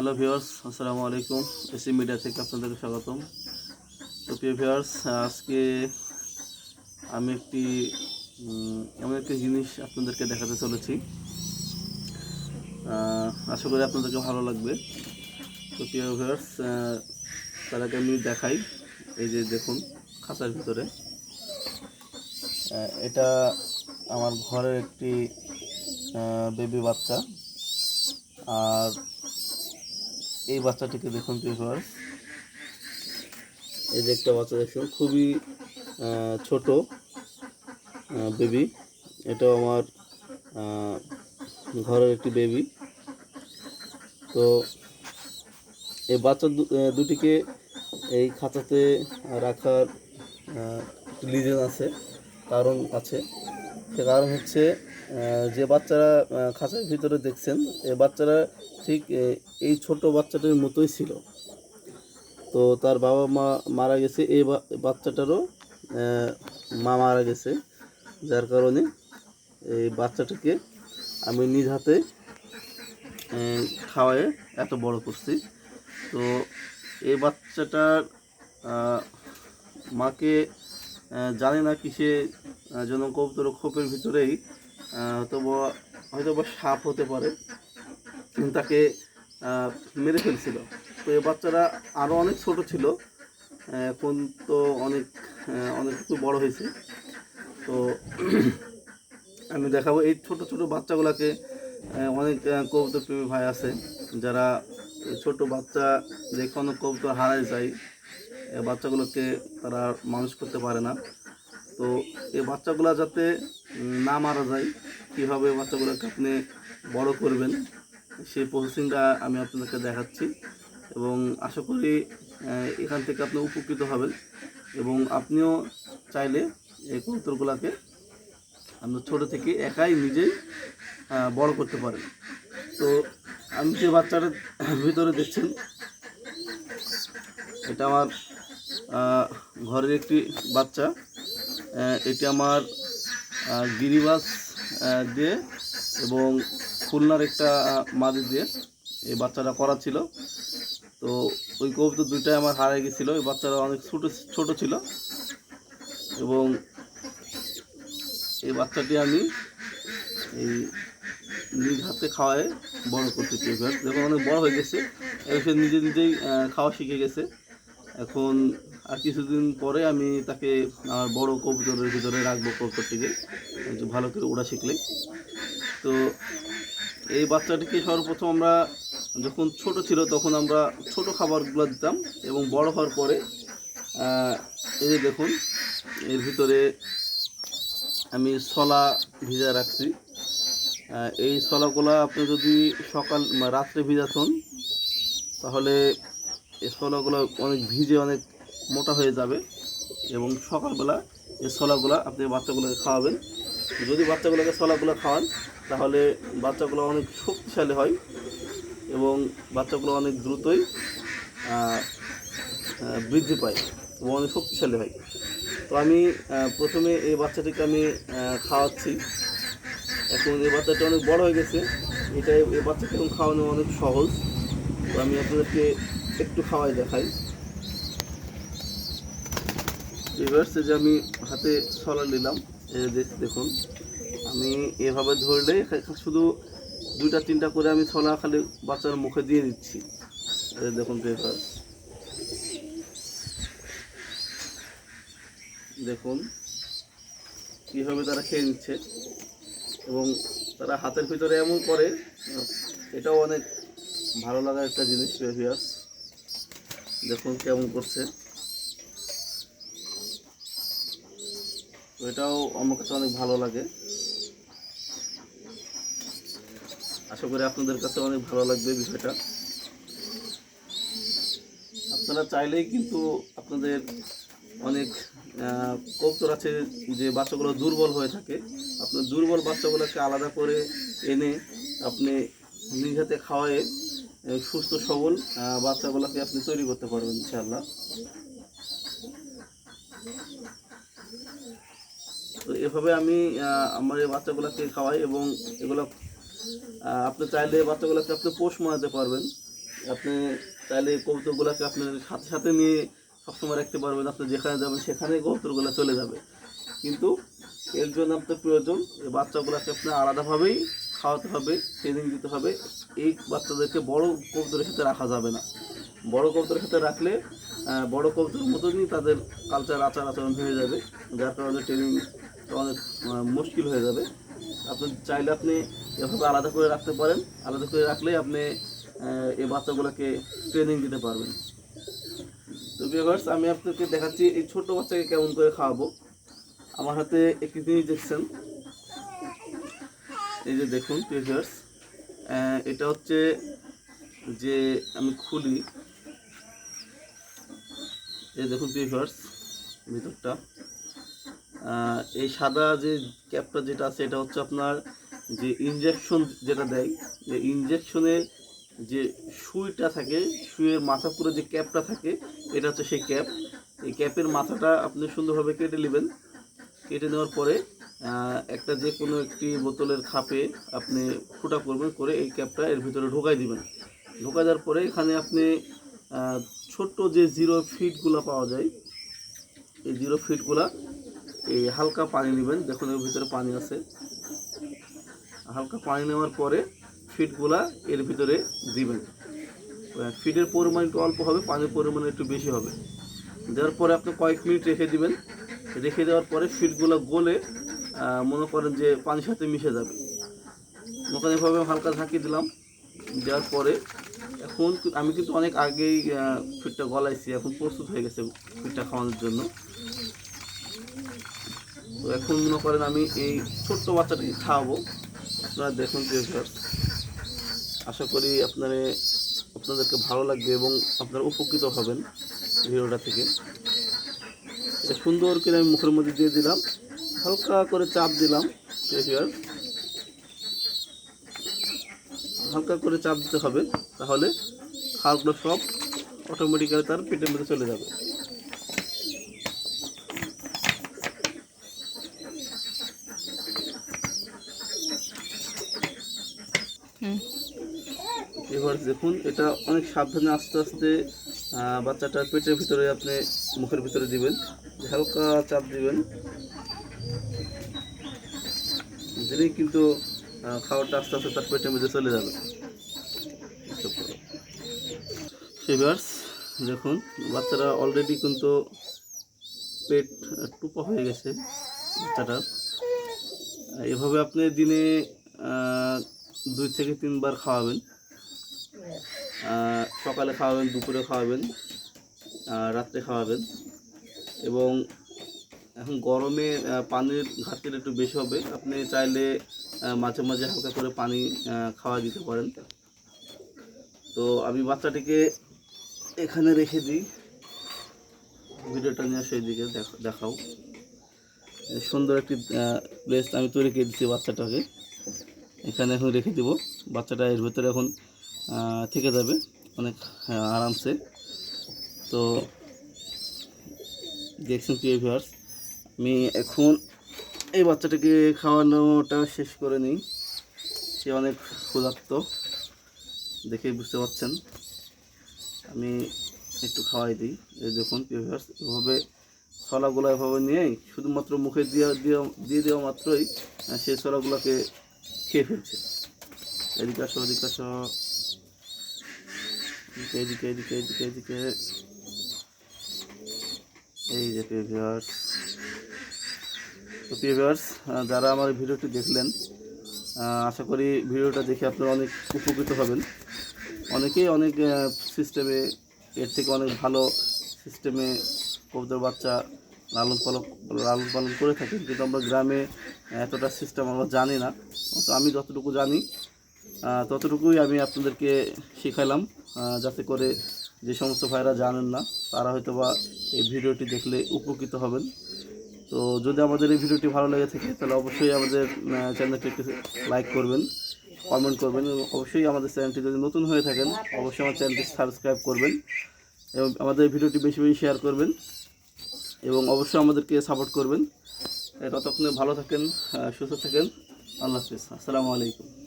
Hello viewers, আসসালামু আলাইকুম। AC media থেকে আপনাদেরকে স্বাগতম। তো প্রিয় ভিউয়ার্স, আজকে আমি একটি এমন একটি জিনিস আপনাদেরকে দেখাতে চলেছি। আশা করি আপনাদেরকে ভালো লাগবে। তো প্রিয় ভিউয়ার্স তার আগে আমি দেখাই। এই যে দেখুন, খাঁচার ভিতরে। এটা আমার ঘরের একটি বেবি বাচ্চা। আর এই বাচ্চাটিকে দেখুন প্রিফার এই যে একটা বাচ্চা দেখুন, খুবই ছোট বেবি। এটা আমার ঘরের একটি বেবি। তো এই বাচ্চা দুটিকে এই খাঁচাতে রাখার রিজন আছে, কারণ আছে। সে কারণ হচ্ছে যে বাচ্চারা খাঁচার ভিতরে দেখছেন, এ বাচ্চারা ঠিক এই ছোট বাচ্চাটার মতোই ছিল। তো তার বাবা মা মারা গেছে, এই বাচ্চাটারও মা মারা গেছে। যার কারণে এই বাচ্চাটাকে আমি নিজ হাতে খাওয়ায়ে এত বড় করছি। তো এই বাচ্চাটার মাকে জানে না কিসে যেন কবুতর খোপের ভিতরেই আহ, হয়তো বা সাপ হতে পারে তাকে মেরে ফেলছিল। তো এই বাচ্চারা আরও অনেক ছোট ছিল এখন তো অনেক অনেক একটু বড় হয়েছে। তো আমি দেখাবো এই ছোট ছোট বাচ্চাগুলোকে অনেক কবুতর প্রেমী ভাই আছে যারা ছোট বাচ্চা যে কোনো কবুতর হারায় যায় বাচ্চাগুলোকে তারা মানুষ করতে পারে না। তো এই বাচ্চাগুলো যাতে না মারা যায়। কীভাবে বাচ্চাগুলোকে আপনি বড় করবেন, সেই প্রসেসিংটা আমি আপনাদেরকে দেখাচ্ছি। এবং আশা করি এখান থেকে আপনি উপকৃত হবেন। এবং আপনিও চাইলে এই কবুতরগুলোকে আপনি ছোটো থেকে একাই নিজেই বড় করতে পারেন। তো আমি যে বাচ্চাটার ভিতরে দেখছেন, এটা আমার ঘরের একটি বাচ্চা। এটি আমার গিরিবাস দিয়ে এবং খুলনার একটা মাদি দিয়ে এই বাচ্চাটা করা ছিল। তো ওই কবুতর দুইটাই আমার হারিয়ে গেছিল। এই বাচ্চারা অনেক ছোটো, ছোট ছিল। এবং এই বাচ্চাটি আমি এই নিজ হাতে খাওয়ায় বড় করতে এবার যখন অনেক বড় হয়ে গেছে, এবার সে নিজে নিজেই খাওয়া শিখে গেছে। এখন আর কিছুদিন পরে আমি তাকে আমার বড় কবুতরের ভিতরে রাখব কবুতরটিকে ভালো করে ওড়া শিখলে তো এই বাচ্চাটিকে সর্বপ্রথম আমরা যখন ছোট ছিল তখন আমরা ছোট খাবারগুলো দিতাম এবং বড় হওয়ার পরে এই দেখুন, এর ভিতরে আমি ছলা ভিজা রাখছি। এই ছলাগুলো আপনি যদি সকাল, রাত্রে ভিজাতেন, তাহলে ছোলাগুলো অনেক ভিজে, অনেক মোটা হয়ে যাবে এবং সকালবেলা এই ছোলাগুলো আপনি বাচ্চাগুলোকে খাওয়াবেন, যদি বাচ্চাগুলোকে ছোলাগুলো খাওয়ান, তাহলে বাচ্চাগুলো অনেক শক্তিশালী হয় এবং বাচ্চাগুলো অনেক দ্রুতই বৃদ্ধি পায় এবং অনেক শক্তিশালী হয়। তো আমি প্রথমে এই বাচ্চাটিকে আমি খাওয়াচ্ছি। এখন এই বাচ্চাটা অনেক বড় হয়ে গেছে। এটা এই বাচ্চাকে এখন খাওয়ানো অনেক সহজ। তো আমি আপনাদেরকে একটু খাওয়াই দেখাই। রিভার্স যে আমি হাতে ছলা নিলাম দেখুন, আমি এভাবে ধরলে শুধু দুইটা, তিনটা করে আমি ছলা খালি বাচ্চার মুখে দিয়ে দিচ্ছি। দেখুন রিভার্স দেখুন কীভাবে তারা খেয়ে নিচ্ছে এবং তারা হাতের ভিতরে এমন করে, এটাও অনেক ভালো লাগার একটা জিনিস ভিউয়ার্স দেখুন কেমন করছে। এটাও আমার কাছে অনেক ভালো লাগে। আশা করি আপনাদের কাছে অনেক ভালো লাগবে বিষয়টা। আপনারা চাইলেই কিন্তু আপনাদের অনেক আহ, কবুতর আছে যে বাচ্চাগুলো দুর্বল হয়ে থাকে। আপনার দুর্বল বাচ্চাগুলোকে আলাদা করে এনে আপনি নিজ হাতে খাওয়ায়ে সুস্থ, সবল বাচ্চাগুলোকে আপনি তৈরি করতে পারবেন ইনশাল্লাহ তো এভাবে আমি আমার এই বাচ্চাগুলোকে খাওয়াই এবং এগুলো আপনি চাইলে বাচ্চাগুলোকে আপনি পোষ মানাতে পারবেন। আপনি চাইলে কবুতরগুলোকে আপনার সাথে সাথে নিয়ে সবসময় রাখতে পারবেন। আপনি যেখানে যাবেন সেখানে কবুতরগুলো চলে যাবে। কিন্তু এর জন্য আপনার প্রয়োজন, এই বাচ্চাগুলোকে আপনার আলাদাভাবেই খাওয়াতে হবে ট্রেনিং দিতে হবে। এই বাচ্চাদেরকে বড় কবুতরের সাথে রাখা যাবে না। বড় কবুতরের সাথে রাখলে বড় কবুতরের মতনই তাদের কালচার আচার আচরণ হয়ে যাবে, যার কারণে ট্রেনিং অনেক মুশকিল হয়ে যাবে। আপনি চাইলে আপনি এভাবে আলাদা করে রাখতে পারেন। আলাদা করে রাখলে আপনি এই বাচ্চাগুলোকে ট্রেনিং দিতে পারবেন। তো ভিউয়ার্স আমি আপনাকে দেখাচ্ছি এই ছোট বাচ্চাকে কেমন করে খাওয়াবো। আমার হাতে একটি জিনিস দেখছেন। এই যে দেখুন ভিউয়ার্স এটা হচ্ছে যে আমি খুলি। এই দেখুন ভিউয়ার্স ভিতরটা। এই সাদা যে ক্যাপটা যেটা আছে, এটা হচ্ছে আপনার যে ইনজেকশন যেটা দেয়, যে ইনজেকশনের যে সুইটা থাকে, সুইয়ের মাথা পুরো যে ক্যাপটা থাকে, এটা হচ্ছে সেই ক্যাপ। এই ক্যাপের মাথাটা আপনি সুন্দরভাবে কেটে নেবেন। কেটে নেওয়ার পরে একটা যে কোনো একটি বোতলের খাপে আপনি ফুটা করবেন, করে এই ক্যাপটা এর ভিতরে ঢোকাই দিবেন। ঢোকাই দেওয়ার পরে এখানে আপনি ছোট্ট যে জিরো ফিটগুলো পাওয়া যায়, এই জিরো ফিটগুলা এই হালকা পানি নেবেন। দেখুন এর ভিতরে পানি আছে। হালকা পানি নেওয়ার পরে ফিটগুলা এর ভিতরে দিবেন। ফিটের পরিমাণ একটু অল্প হবে, পানির পরিমাণ একটু বেশি হবে। দেওয়ার পরে আপনি কয়েক মিনিট রেখে দিবেন। রেখে দেওয়ার পরে ফিটগুলো গলে মনে করেন যে পানির সাথে মিশে যাবে। ওখানে এভাবে হালকা ঝাঁকিয়ে দিলাম। দেওয়ার পরে এখন আমি কিন্তু অনেক আগেই ফিটটা গলাইছি। এখন প্রস্তুত হয়ে গেছে ফিটটা খাওয়ানোর জন্য। তো এখন মনে করেন আমি এই ছোট্ট বাচ্চাটাকে খাওয়াবো। আপনারা দেখুন ভিউয়ার্স আশা করি আপনারা, আপনাদেরকে ভালো লাগবে এবং আপনারা উপকৃত হবেন ভিডিওটা থেকে। সুন্দর করে আমি মুখের মধ্যে দিয়ে দিলাম। হালকা করে চাপ দিলাম। হালকা করে চাপ দিতে হবে তাহলে খালগুলো সব অটোমেটিক্যালি তার পেটের মধ্যে চলে যাবে। এবার দেখুন এটা অনেক সাবধানে আস্তে আস্তে বাচ্চাটার পেটের ভিতরে আপনি মুখের ভিতরে দিবেন হালকা চাপ দিবেন। দিলেই কিন্তু খাবারটা আস্তে আস্তে তার পেটের মধ্যে চলে যাবে। সেভার্স দেখুন, বাচ্চারা অলরেডি কিন্তু পেট টুপা হয়ে গেছে বাচ্চাটার এভাবে আপনি দিনে দুই থেকে তিনবার খাওয়াবেন। সকালে খাওয়াবেন, দুপুরে খাওয়াবেন রাত্রে খাওয়াবেন। এবং এখন গরমে পানির ঘাটতিটা একটু বেশি হবে। আপনি চাইলে মাঝে মাঝে হালকা করে পানি খাওয়া দিতে পারেন। তো আমি বাচ্চাটিকে এখানে রেখে দিই। ভিডিওটা নিয়ে সেই দিকে দেখ- দেখাও। সুন্দর একটি প্লেস আমি তৈরি করে দিচ্ছি বাচ্চাটাকে। এখানে এখন রেখে দিব। বাচ্চাটা এর ভেতরে এখন থেকে যাবে অনেক আরামসে। তো দেখছেন প্রিয় ভিউয়ার্স আমি এখন এই বাচ্চাটাকে খাওয়ানোটা শেষ করে নিই। সে অনেক ক্ষুধার্ত, দেখেই বুঝতে পারছেন। আমি একটু খাওয়াই দিই। এই দেখুন এভাবে ছলাগুলো এভাবে নিয়েই শুধুমাত্র মুখে দিয়ে দিয়ে দেওয়া মাত্রই সেই ছলাগুলোকে খেয়ে ফেলছে। এদিকে আসো এদিকে আসো। এদিকে এদিকে এদিকে এদিকে এই যে ভিউয়ার্স তো ভিউয়ার্স যারা আমার ভিডিওটি দেখলেন আশা করি ভিডিওটা দেখে আপনারা অনেক উপকৃত হবেন। অনেকেই অনেক সিস্টেমে এর থেকে অনেক ভালো সিস্টেমে কবুতর, বাচ্চা লালন পালন লালন পালন করে থাকি কিন্তু আমরা গ্রামে এতটা সিস্টেম আমরা জানি না। তো আমি যতটুকু জানি ততটুকুই আমি আপনাদেরকে শেখালাম যাতে করে যে সমস্ত ভাইরা জানেন না, তারা হয়তো বা এই ভিডিওটি দেখলে উপকৃত হবেন। তো যদি আমাদের এই ভিডিওটি ভালো লেগে থাকে, তাহলে অবশ্যই আমাদের চ্যানেলটি একটু লাইক করবেন, কমেন্ট করবেন, এবং অবশ্যই আমাদের চ্যানেলটি যদি নতুন হয়ে থাকেন, অবশ্যই আমার চ্যানেলটি সাবস্ক্রাইব করবেন, এবং আমাদের এই ভিডিওটি বেশি বেশি শেয়ার করবেন, এবং অবশ্যই আমাদেরকে সাপোর্ট করবেন। ততক্ষণে ভালো থাকেন সুস্থ থাকেন। আল্লাহ হাফিজ। আসসালামু আলাইকুম।